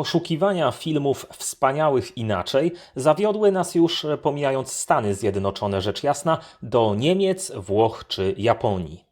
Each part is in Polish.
Poszukiwania filmów wspaniałych inaczej zawiodły nas już, pomijając Stany Zjednoczone rzecz jasna, do Niemiec, Włoch czy Japonii.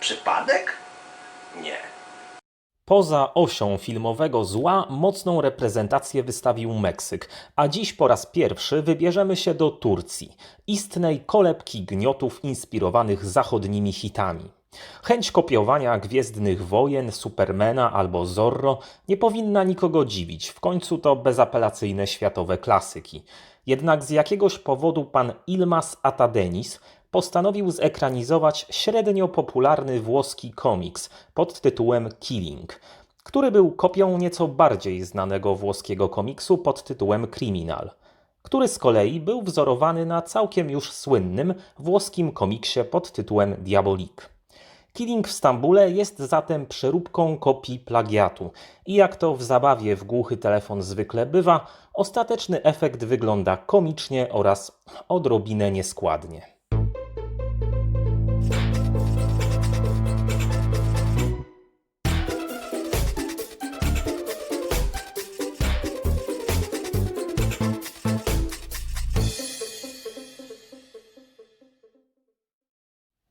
Przypadek? Nie. Poza osią filmowego zła mocną reprezentację wystawił Meksyk, a dziś po raz pierwszy wybierzemy się do Turcji, istnej kolebki gniotów inspirowanych zachodnimi hitami. Chęć kopiowania Gwiezdnych Wojen, Supermana albo Zorro nie powinna nikogo dziwić, w końcu to bezapelacyjne światowe klasyki. Jednak z jakiegoś powodu pan Ilmas Atadenis postanowił zekranizować średnio popularny włoski komiks pod tytułem Killing, który był kopią nieco bardziej znanego włoskiego komiksu pod tytułem Criminal, który z kolei był wzorowany na całkiem już słynnym włoskim komiksie pod tytułem Diabolik. Killing w Stambule jest zatem przeróbką kopii plagiatu i jak to w zabawie w głuchy telefon zwykle bywa, ostateczny efekt wygląda komicznie oraz odrobinę nieskładnie.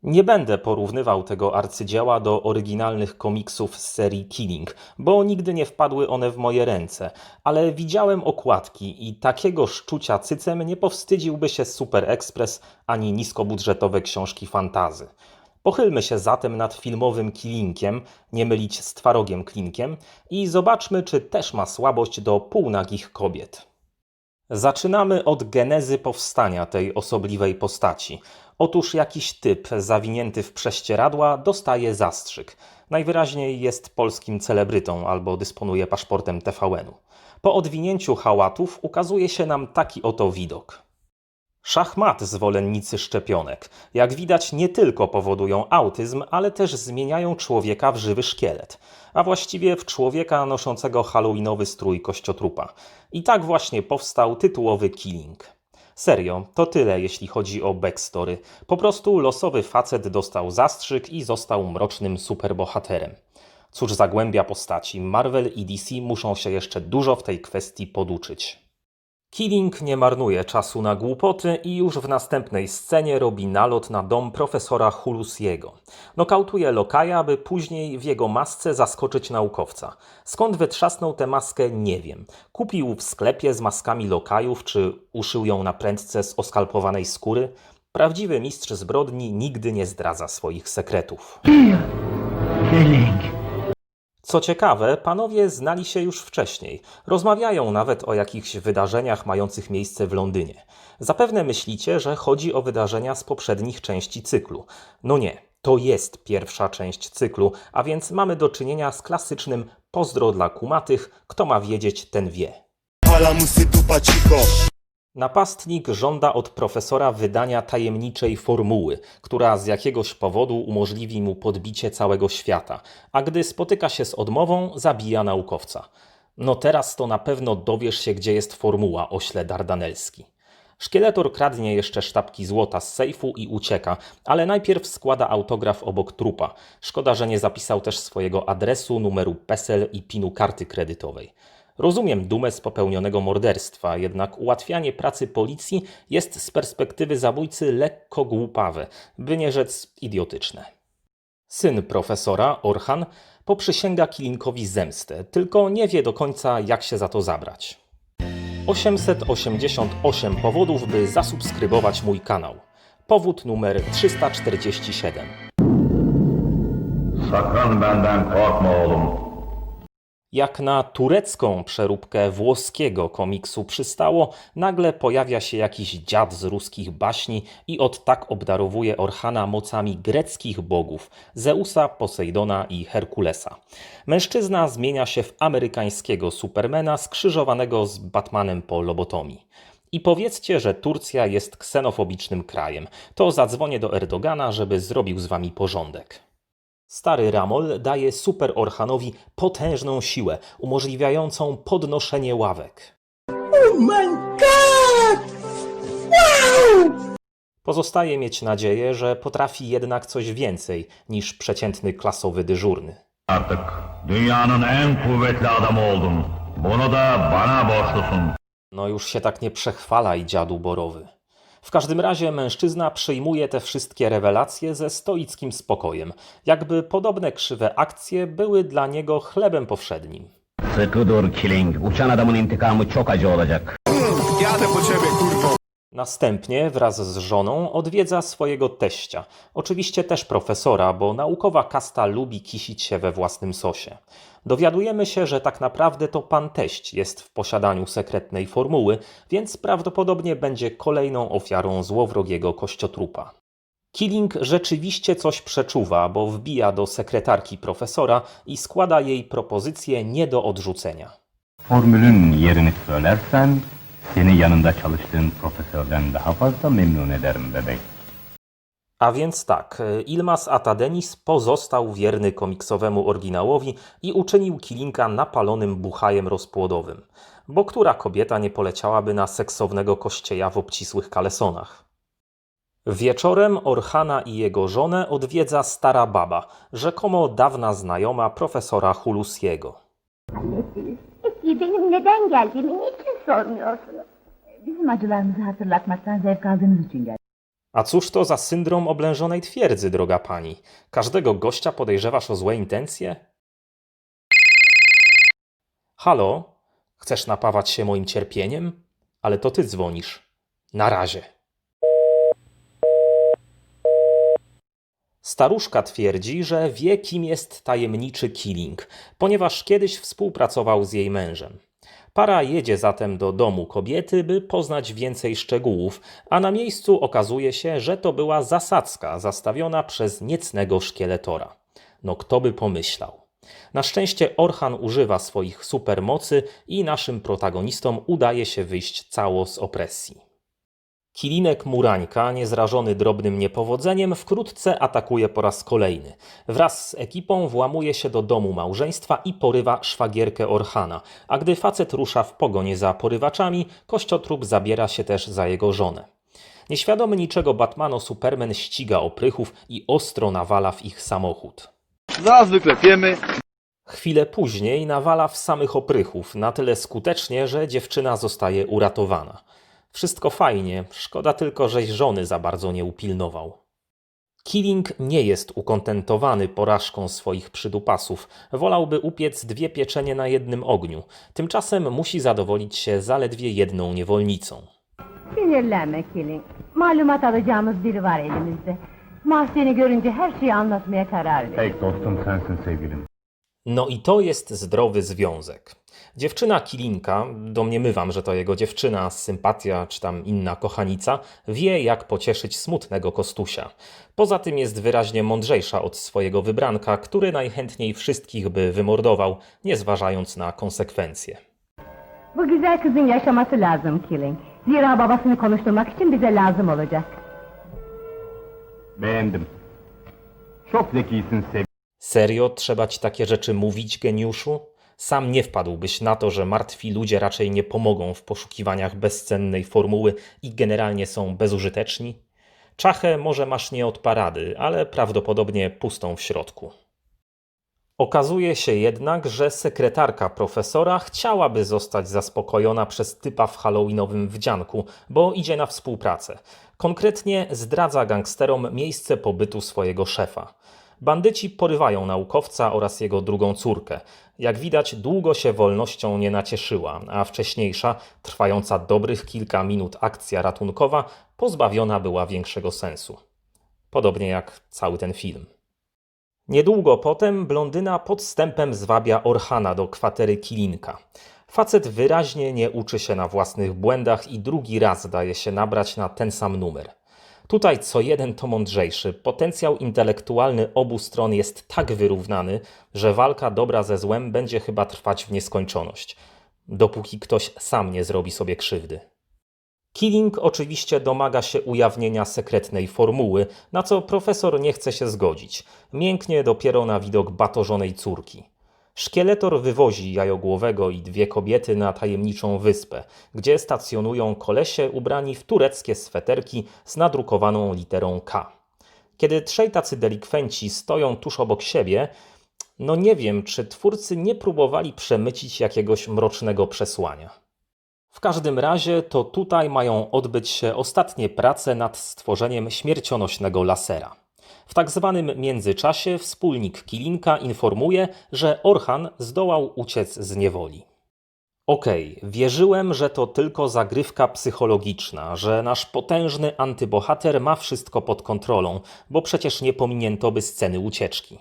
Nie będę porównywał tego arcydzieła do oryginalnych komiksów z serii Killing, bo nigdy nie wpadły one w moje ręce, ale widziałem okładki i takiego szczucia cycem nie powstydziłby się Super Express ani niskobudżetowe książki fantazy. Pochylmy się zatem nad filmowym Killingiem, nie mylić z twarogiem Klinkiem i zobaczmy, czy też ma słabość do półnagich kobiet. Zaczynamy od genezy powstania tej osobliwej postaci. Otóż jakiś typ zawinięty w prześcieradła dostaje zastrzyk. Najwyraźniej jest polskim celebrytą albo dysponuje paszportem TVN-u. Po odwinięciu hałatów ukazuje się nam taki oto widok. Szachmat zwolennicy szczepionek. Jak widać, nie tylko powodują autyzm, ale też zmieniają człowieka w żywy szkielet, a właściwie w człowieka noszącego halloweenowy strój kościotrupa. I tak właśnie powstał tytułowy Killing. Serio, to tyle jeśli chodzi o backstory. Po prostu losowy facet dostał zastrzyk i został mrocznym superbohaterem. Cóż za głębia postaci, Marvel i DC muszą się jeszcze dużo w tej kwestii poduczyć. Killing nie marnuje czasu na głupoty i już w następnej scenie robi nalot na dom profesora Hulusiego. Nokautuje lokaja, by później w jego masce zaskoczyć naukowca. Skąd wytrzasnął tę maskę, nie wiem. Kupił w sklepie z maskami lokajów, czy uszył ją na prędce z oskalpowanej skóry. Prawdziwy mistrz zbrodni nigdy nie zdradza swoich sekretów. Co ciekawe, panowie znali się już wcześniej. Rozmawiają nawet o jakichś wydarzeniach mających miejsce w Londynie. Zapewne myślicie, że chodzi o wydarzenia z poprzednich części cyklu. No nie, to jest pierwsza część cyklu, a więc mamy do czynienia z klasycznym pozdro dla kumatych, kto ma wiedzieć, ten wie. Palamusy dupa cicho Napastnik żąda od profesora wydania tajemniczej formuły, która z jakiegoś powodu umożliwi mu podbicie całego świata, a gdy spotyka się z odmową, zabija naukowca. No teraz to na pewno dowiesz się, gdzie jest formuła, ośle Dardanelski. Szkieletor kradnie jeszcze sztabki złota z sejfu i ucieka, ale najpierw składa autograf obok trupa. Szkoda, że nie zapisał też swojego adresu, numeru PESEL i pinu karty kredytowej. Rozumiem dumę z popełnionego morderstwa, jednak ułatwianie pracy policji jest z perspektywy zabójcy lekko głupawe, by nie rzec idiotyczne. Syn profesora, Orhan, poprzysięga Kilinkowi zemstę, tylko nie wie do końca, jak się za to zabrać. 888 powodów, by zasubskrybować mój kanał. Powód numer 347. Sakın benden korkma oğlum. Jak na turecką przeróbkę włoskiego komiksu przystało, nagle pojawia się jakiś dziad z ruskich baśni i od tak obdarowuje Orhana mocami greckich bogów Zeusa, Posejdona i Herkulesa. Mężczyzna zmienia się w amerykańskiego Supermana skrzyżowanego z Batmanem po lobotomii. I powiedzcie, że Turcja jest ksenofobicznym krajem. To zadzwonię do Erdogana, żeby zrobił z wami porządek. Stary Ramol daje Super Orhanowi potężną siłę, umożliwiającą podnoszenie ławek. Oh my god! Pozostaje mieć nadzieję, że potrafi jednak coś więcej niż przeciętny klasowy dyżurny. Artık dünyanın en kuvvetli adamı oldun. Bunu da bana borçlusun. No już się tak nie przechwalaj, dziadu borowy. W każdym razie mężczyzna przyjmuje te wszystkie rewelacje ze stoickim spokojem, jakby podobne krzywe akcje były dla niego chlebem powszednim. Sıkı dur Killing. Uçan adamın intikamı çok acı olacak. Jadę po ciebie. Następnie wraz z żoną odwiedza swojego teścia, oczywiście też profesora, bo naukowa kasta lubi kisić się we własnym sosie. Dowiadujemy się, że tak naprawdę to pan teść jest w posiadaniu sekretnej formuły, więc prawdopodobnie będzie kolejną ofiarą złowrogiego kościotrupa. Killing rzeczywiście coś przeczuwa, bo wbija do sekretarki profesora i składa jej propozycję nie do odrzucenia. Formülün yerini söylersen seni yanında çalıştığın profesörden daha fazla memnun ederim bebek. A więc tak, Ilmas Atadenis pozostał wierny komiksowemu oryginałowi i uczynił Kilinka napalonym buchajem rozpłodowym. Bo która kobieta nie poleciałaby na seksownego kościeja w obcisłych kalesonach? Wieczorem Orhana i jego żonę odwiedza stara baba, rzekomo dawna znajoma profesora Hulusiego. Peki benim neden geldiğimi niçin sormuyorsunuz? Bizim acılarımızı hatırlatmaktan zevk aldığınız için geldim. A cóż to za syndrom oblężonej twierdzy, droga pani? Każdego gościa podejrzewasz o złe intencje? Halo? Chcesz napawać się moim cierpieniem? Ale to ty dzwonisz. Na razie. Staruszka twierdzi, że wie, kim jest tajemniczy Killing, ponieważ kiedyś współpracował z jej mężem. Para jedzie zatem do domu kobiety, by poznać więcej szczegółów, a na miejscu okazuje się, że to była zasadzka zastawiona przez niecnego szkieletora. No kto by pomyślał? Na szczęście Orhan używa swoich supermocy i naszym protagonistom udaje się wyjść cało z opresji. Kilinek Murańka, niezrażony drobnym niepowodzeniem, wkrótce atakuje po raz kolejny. Wraz z ekipą włamuje się do domu małżeństwa i porywa szwagierkę Orhana, a gdy facet rusza w pogonię za porywaczami, kościotrup zabiera się też za jego żonę. Nieświadomy niczego Batmano Superman ściga oprychów i ostro nawala w ich samochód. Zaraz klepiemy. Chwilę później nawala w samych oprychów, na tyle skutecznie, że dziewczyna zostaje uratowana. Wszystko fajnie, szkoda tylko, żeś żony za bardzo nie upilnował. Killing nie jest ukontentowany porażką swoich przydupasów. Wolałby upiec dwie pieczenie na jednym ogniu. Tymczasem musi zadowolić się zaledwie jedną niewolnicą. Sinirlenme Killing. Malumat alacağımız biri var elimizde. Mahzeni görünce her şeyi anlatmaya karar verdim. Tek dostum sensin sevgilim. No i to jest zdrowy związek. Dziewczyna Kilinka, domniemywam, że to jego dziewczyna, sympatia czy tam inna kochanica, wie jak pocieszyć smutnego Kostusia. Poza tym jest wyraźnie mądrzejsza od swojego wybranka, który najchętniej wszystkich by wymordował, nie zważając na konsekwencje. Bu güzel kızın yaşaması lazım Killing. Zira babasını konuşturmak için bize lazım olacak. Beğendim. Çok zekisin sevgilim. Serio trzeba ci takie rzeczy mówić, geniuszu? Sam nie wpadłbyś na to, że martwi ludzie raczej nie pomogą w poszukiwaniach bezcennej formuły i generalnie są bezużyteczni? Czachę może masz nie od parady, ale prawdopodobnie pustą w środku. Okazuje się jednak, że sekretarka profesora chciałaby zostać zaspokojona przez typa w halloweenowym wdzianku, bo idzie na współpracę. Konkretnie zdradza gangsterom miejsce pobytu swojego szefa. Bandyci porywają naukowca oraz jego drugą córkę. Jak widać, długo się wolnością nie nacieszyła, a wcześniejsza, trwająca dobrych kilka minut akcja ratunkowa pozbawiona była większego sensu. Podobnie jak cały ten film. Niedługo potem blondyna podstępem zwabia Orhana do kwatery Kilinka. Facet wyraźnie nie uczy się na własnych błędach i drugi raz daje się nabrać na ten sam numer. Tutaj co jeden to mądrzejszy. Potencjał intelektualny obu stron jest tak wyrównany, że walka dobra ze złem będzie chyba trwać w nieskończoność, dopóki ktoś sam nie zrobi sobie krzywdy. Killing oczywiście domaga się ujawnienia sekretnej formuły, na co profesor nie chce się zgodzić. Mięknie dopiero na widok batorzonej córki. Szkieletor wywozi jajogłowego i dwie kobiety na tajemniczą wyspę, gdzie stacjonują kolesie ubrani w tureckie sweterki z nadrukowaną literą K. Kiedy trzej tacy delikwenci stoją tuż obok siebie, No nie wiem, czy twórcy nie próbowali przemycić jakiegoś mrocznego przesłania. W każdym razie to tutaj mają odbyć się ostatnie prace nad stworzeniem śmiercionośnego lasera. W tak zwanym międzyczasie wspólnik Kilinka informuje, że Orhan zdołał uciec z niewoli. Okej, wierzyłem, że to tylko zagrywka psychologiczna, że nasz potężny antybohater ma wszystko pod kontrolą, bo przecież nie pominięto by sceny ucieczki.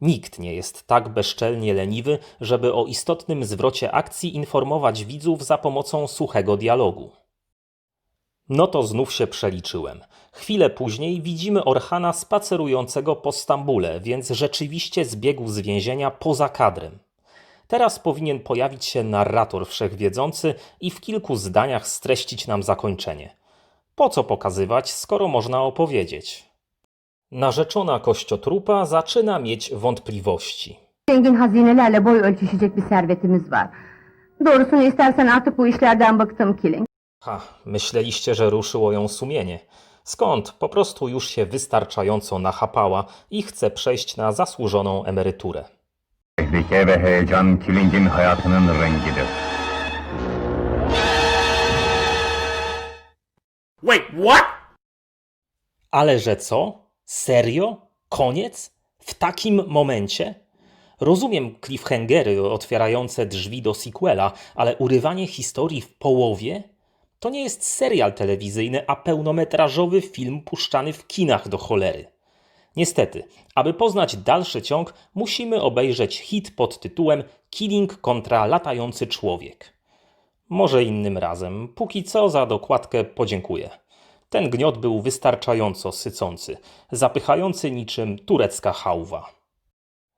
Nikt nie jest tak bezczelnie leniwy, żeby o istotnym zwrocie akcji informować widzów za pomocą suchego dialogu. No to znów się przeliczyłem. Chwilę później widzimy Orhana spacerującego po Stambule, więc rzeczywiście zbiegł z więzienia poza kadrem. Teraz powinien pojawić się narrator wszechwiedzący i w kilku zdaniach streścić nam zakończenie. Po co pokazywać, skoro można opowiedzieć? Narzeczona kościotrupa zaczyna mieć wątpliwości. Zengin hazinelerle boy ölçüşecek bir servetimiz var. Doğrusunu istersen artık bu işlerden bıktım Killing. Ha, myśleliście, że ruszyło ją sumienie. Skąd? Po prostu już się wystarczająco nachapała i chce przejść na zasłużoną emeryturę. Tehlike ve heyecan Killing'in hayatının rengidir. Ale że co? Serio? Koniec? W takim momencie? Rozumiem cliffhangery otwierające drzwi do sequela, ale urywanie historii w połowie? To nie jest serial telewizyjny, a pełnometrażowy film puszczany w kinach do cholery. Niestety, aby poznać dalszy ciąg, musimy obejrzeć hit pod tytułem Killing kontra latający człowiek. Może innym razem. Póki co za dokładkę podziękuję. Ten gniot był wystarczająco sycący, zapychający niczym turecka hałwa.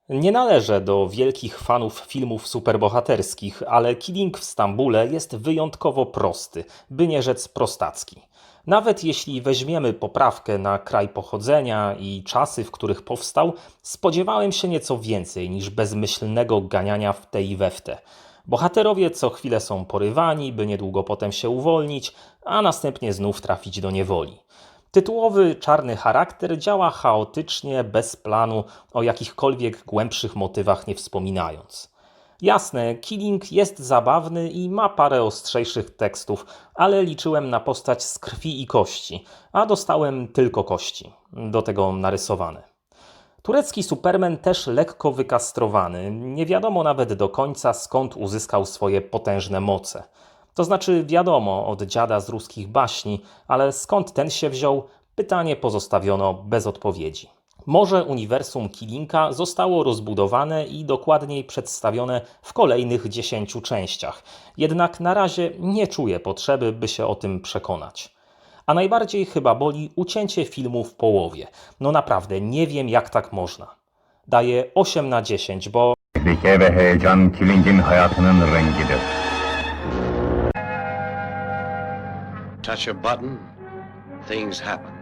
Nie należę do wielkich fanów filmów superbohaterskich, ale Killing w Stambule jest wyjątkowo prosty, by nie rzec prostacki. Nawet jeśli weźmiemy poprawkę na kraj pochodzenia i czasy, w których powstał, spodziewałem się nieco więcej niż bezmyślnego ganiania w te i we w te. Bohaterowie co chwilę są porywani, by niedługo potem się uwolnić, a następnie znów trafić do niewoli. Tytułowy czarny charakter działa chaotycznie, bez planu, o jakichkolwiek głębszych motywach nie wspominając. Jasne, Killing jest zabawny i ma parę ostrzejszych tekstów, ale liczyłem na postać z krwi i kości, a dostałem tylko kości, do tego narysowane. Turecki Superman też lekko wykastrowany, nie wiadomo nawet do końca skąd uzyskał swoje potężne moce. To znaczy wiadomo od dziada z ruskich baśni, ale skąd ten się wziął, pytanie pozostawiono bez odpowiedzi. Może uniwersum Kilinka zostało rozbudowane i dokładniej przedstawione w kolejnych dziesięciu częściach, jednak na razie nie czuję potrzeby, by się o tym przekonać. A najbardziej chyba boli ucięcie filmu w połowie. No naprawdę, nie wiem jak tak można. Daję 8 na 10, bo ve heyecan Killing'in hayatının rengidir. Touch a button, things happen.